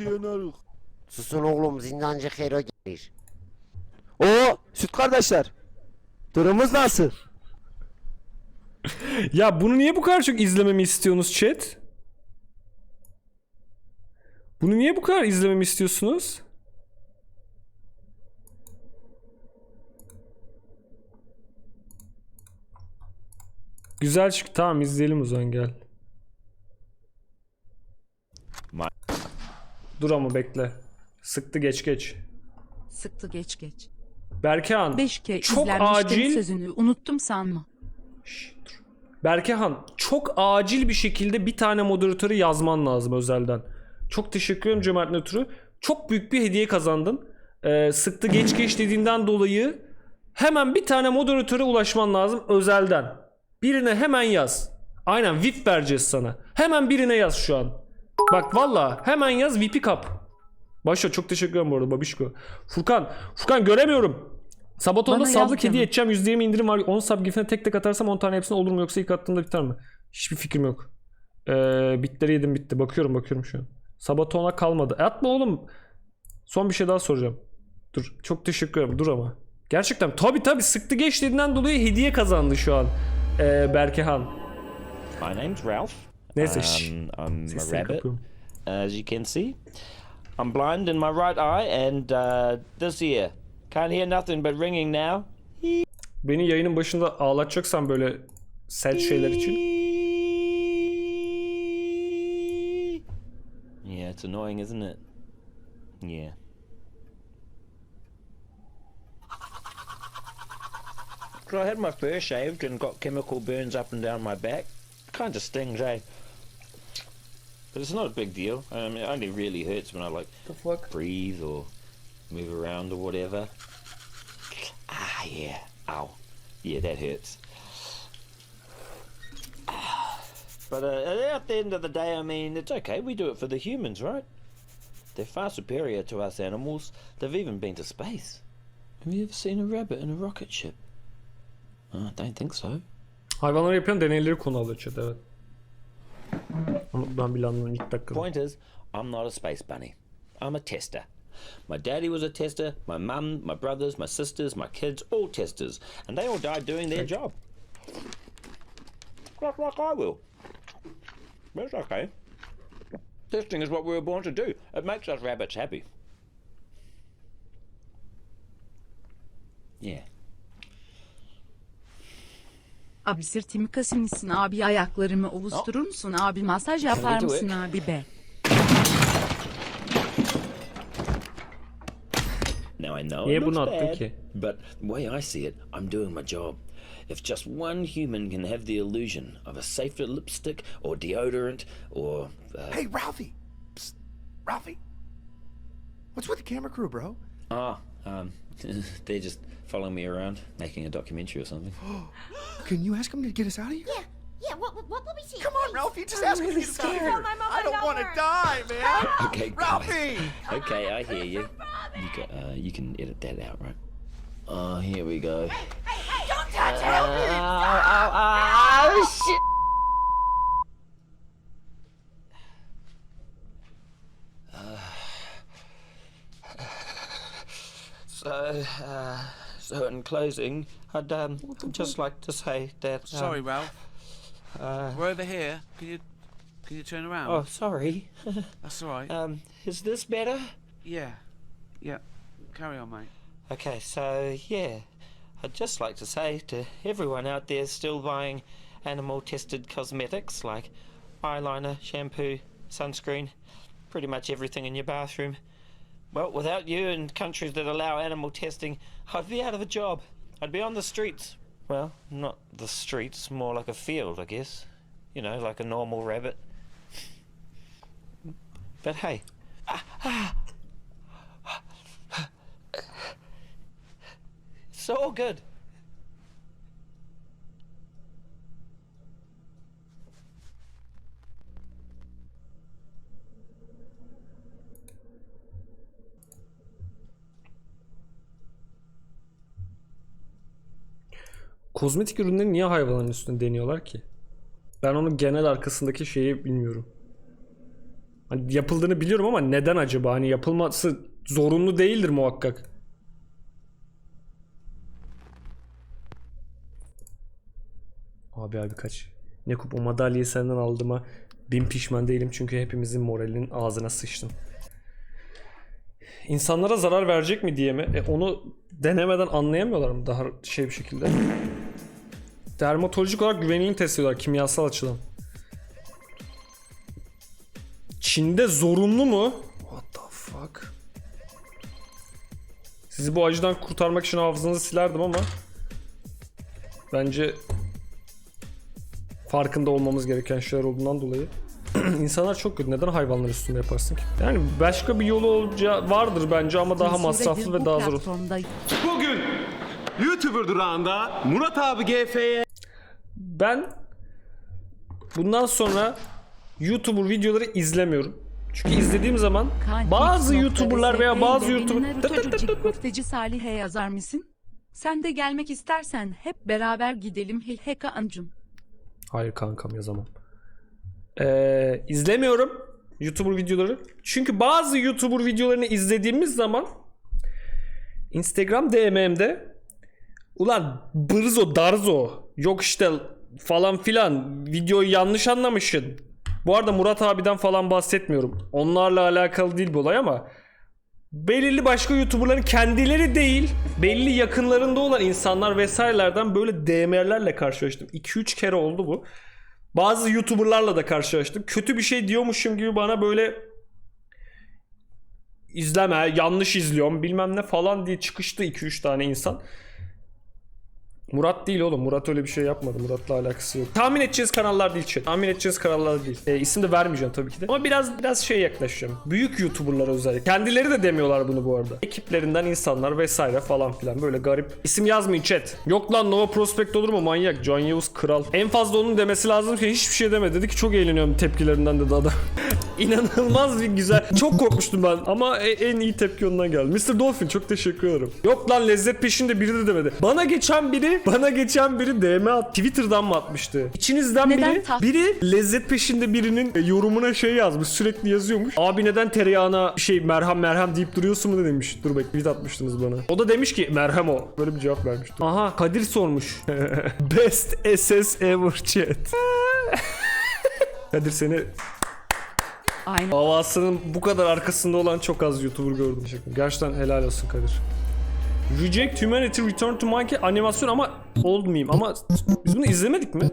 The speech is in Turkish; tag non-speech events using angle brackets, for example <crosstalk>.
yanarık. Susun oğlum zindancı Hero gelir. Oo süt kardeşler. Durumumuz nasıl? <laughs> Ya bunu niye bu kadar çok izlememi istiyorsunuz chat? Bunu niye bu kadar izlememi istiyorsunuz? Güzel çık. Tamam izleyelim o zaman gel. Dur ama bekle. Sıktı geç geç. Sıktı geç geç. Berkehan. Beşke çok izlenmiştin acil. sözünü unuttum sanma. Şş, dur. Berkehan çok acil bir şekilde bir tane moderatörü yazman lazım özelden. Çok teşekkür ederim cömertliğine ötürü. Çok büyük bir hediye kazandın. Ee, sıktı geç geç dediğinden dolayı hemen bir tane moderatöre ulaşman lazım özelden. Birine hemen yaz. Aynen VIP vereceğiz sana. Hemen birine yaz şu an. Bak valla hemen yaz VIP'i kap. Başla çok teşekkür ederim bu arada babişko. Furkan, Furkan göremiyorum. Sabatonda sablık hediye edeceğim. %20 indirim var. 10 sub gifine tek tek atarsam 10 tane hepsine olur mu yoksa ilk attığımda biter mi? Hiçbir fikrim yok. Ee, bitleri yedim bitti. Bakıyorum bakıyorum şu an. Sabatona kalmadı. E, atma oğlum. Son bir şey daha soracağım. Dur. Çok teşekkür ederim. Dur ama. Gerçekten tabi tabi sıktı geç dediğinden dolayı hediye kazandı şu an. Ee, Berkehan. My name's Ralph. Um, I'm a rabbit, as you can see. I'm blind in my right eye and uh, this ear. Can't hear nothing but ringing now. Beni yayının başında ağlatacaksan böyle sert şeyler için. Yeah, it's annoying, isn't it? Yeah. I had my fur shaved and got chemical burns up and down my back. Kind of stings, eh? But it's not a big deal. I mean, it only really hurts when I like breathe or move around or whatever. Ah, yeah. Ow. Yeah, that hurts. But uh, at the end of the day, I mean, it's okay. We do it for the humans, right? They're far superior to us animals. They've even been to space. Have you ever seen a rabbit in a rocket ship? Oh, I don't think so. Hayvanları yapılan deneyleri konu alıyor chat evet. Ben bile anlamadım ilk dakikada. Point is, I'm not a space bunny. I'm a tester. My daddy was a tester, my mum, my brothers, my sisters, my kids, all testers. And they all died doing their job. Like, like I will. But it's okay. Testing is what we were born to do. It makes us rabbits happy. Yeah. Abi sırtımı kasır mısın abi ayaklarımı ovuşturur musun abi masaj yapar mısın abi be. Now I know Niye it looks bunu attın bad, ki? but the way I see it, I'm doing my job. If just one human can have the illusion of a safer lipstick or deodorant or uh, Hey, Ralphie! Psst. Ralphie! What's with the camera crew, bro? ah, um, <laughs> they're just following me around, making a documentary or something. <gasps> Can you ask them to get us out of here? Yeah, yeah, what, what, what will we see? Come on, Ralphie, just ask them to really get us out of scared. here. Tell my mom I don't want to die, man. Okay. Ralphie! Okay, I hear you. You can, uh, you can edit that out, right? Oh, here we go. Hey, hey, hey! don't touch him! oh, shit! So, uh, so in closing, I'd um, just like to say that. Um, Sorry, Ralph. Uh, We're over here. Can you can you turn around? oh, sorry. <laughs> That's all right. um, is this better? yeah, yeah. Carry on, mate. Okay, so yeah, I'd just like to say to everyone out there still buying animal tested cosmetics like eyeliner, shampoo, sunscreen, pretty much everything in your bathroom. Well, without you and countries that allow animal testing, I'd be out of a job. I'd be on the streets. Well, not the streets, more like a field, I guess. You know, like a normal rabbit. But hey, it's all good. Kozmetik ürünleri niye hayvanların üstünde deniyorlar ki? Ben onun genel arkasındaki şeyi bilmiyorum. Hani yapıldığını biliyorum ama neden acaba? Hani yapılması zorunlu değildir muhakkak. Abi abi kaç. Ne kup o madalyayı senden aldığıma bin pişman değilim çünkü hepimizin moralinin ağzına sıçtım. İnsanlara zarar verecek mi diye mi? E onu denemeden anlayamıyorlar mı daha şey bir şekilde? Dermatolojik olarak güvenliğini test ediyorlar kimyasal açıdan. Çin'de zorunlu mu? What the fuck? Sizi bu acıdan kurtarmak için hafızanızı silerdim ama bence farkında olmamız gereken şeyler olduğundan dolayı <clears throat> İnsanlar çok kötü. Neden hayvanlar üstünde yaparsın ki? Yani başka bir yolu olacağı vardır bence ama daha masraflı ve daha zor. Bugün YouTuber durağında Murat abi GF'ye Ben bundan sonra YouTuber videoları izlemiyorum. Çünkü izlediğim zaman bazı YouTuber'lar veya bazı YouTuber köfteci Salih'e yazar mısın? Sen de gelmek istersen hep beraber gidelim Hilheka ancım. Hayır kankam yazamam. Ee, izlemiyorum YouTuber videoları. Çünkü bazı YouTuber videolarını izlediğimiz zaman Instagram DM'mde ulan bırzo darzo yok işte falan filan videoyu yanlış anlamışsın. Bu arada Murat abiden falan bahsetmiyorum. Onlarla alakalı değil bu olay ama belirli başka YouTuber'ların kendileri değil, belli yakınlarında olan insanlar vesairelerden böyle DM'lerle karşılaştım. 2-3 kere oldu bu. Bazı YouTuber'larla da karşılaştım. Kötü bir şey diyormuşum gibi bana böyle izleme, yanlış izliyorum bilmem ne falan diye çıkıştı 2-3 tane insan. Murat değil oğlum. Murat öyle bir şey yapmadı. Murat'la alakası yok. Tahmin edeceğiz kanallar değil chat. Tahmin edeceğiz kanallar değil. E, isim de vermeyeceğim tabii ki de. Ama biraz biraz şey yaklaşacağım. Büyük YouTuber'lar özellikle. Kendileri de demiyorlar bunu bu arada. Ekiplerinden insanlar vesaire falan filan. Böyle garip. İsim yazmayın chat. Yok lan Nova Prospect olur mu manyak? Can Yavuz kral. En fazla onun demesi lazım ki hiçbir şey demedi. Dedi ki çok eğleniyorum tepkilerinden dedi adam. <laughs> İnanılmaz bir güzel. Çok korkmuştum ben ama e- en iyi tepki ondan geldi. Mr. Dolphin çok teşekkür ederim. Yok lan lezzet peşinde biri de demedi. Bana geçen biri, bana geçen biri DM at. Twitter'dan mı atmıştı? İçinizden Neden biri, ta- biri lezzet peşinde birinin e, yorumuna şey yazmış. Sürekli yazıyormuş. Abi neden tereyağına şey merhem merhem deyip duruyorsun mu demiş. Dur bak tweet atmıştınız bana. O da demiş ki merhem o. Böyle bir cevap vermişti. Aha Kadir sormuş. <laughs> Best SS ever chat. <laughs> Kadir seni Aynen. Havasının bu kadar arkasında olan çok az YouTuber gördüm. Gerçekten helal olsun Kadir. Reject Humanity Return to Monkey animasyon ama old meme ama biz bunu izlemedik mi?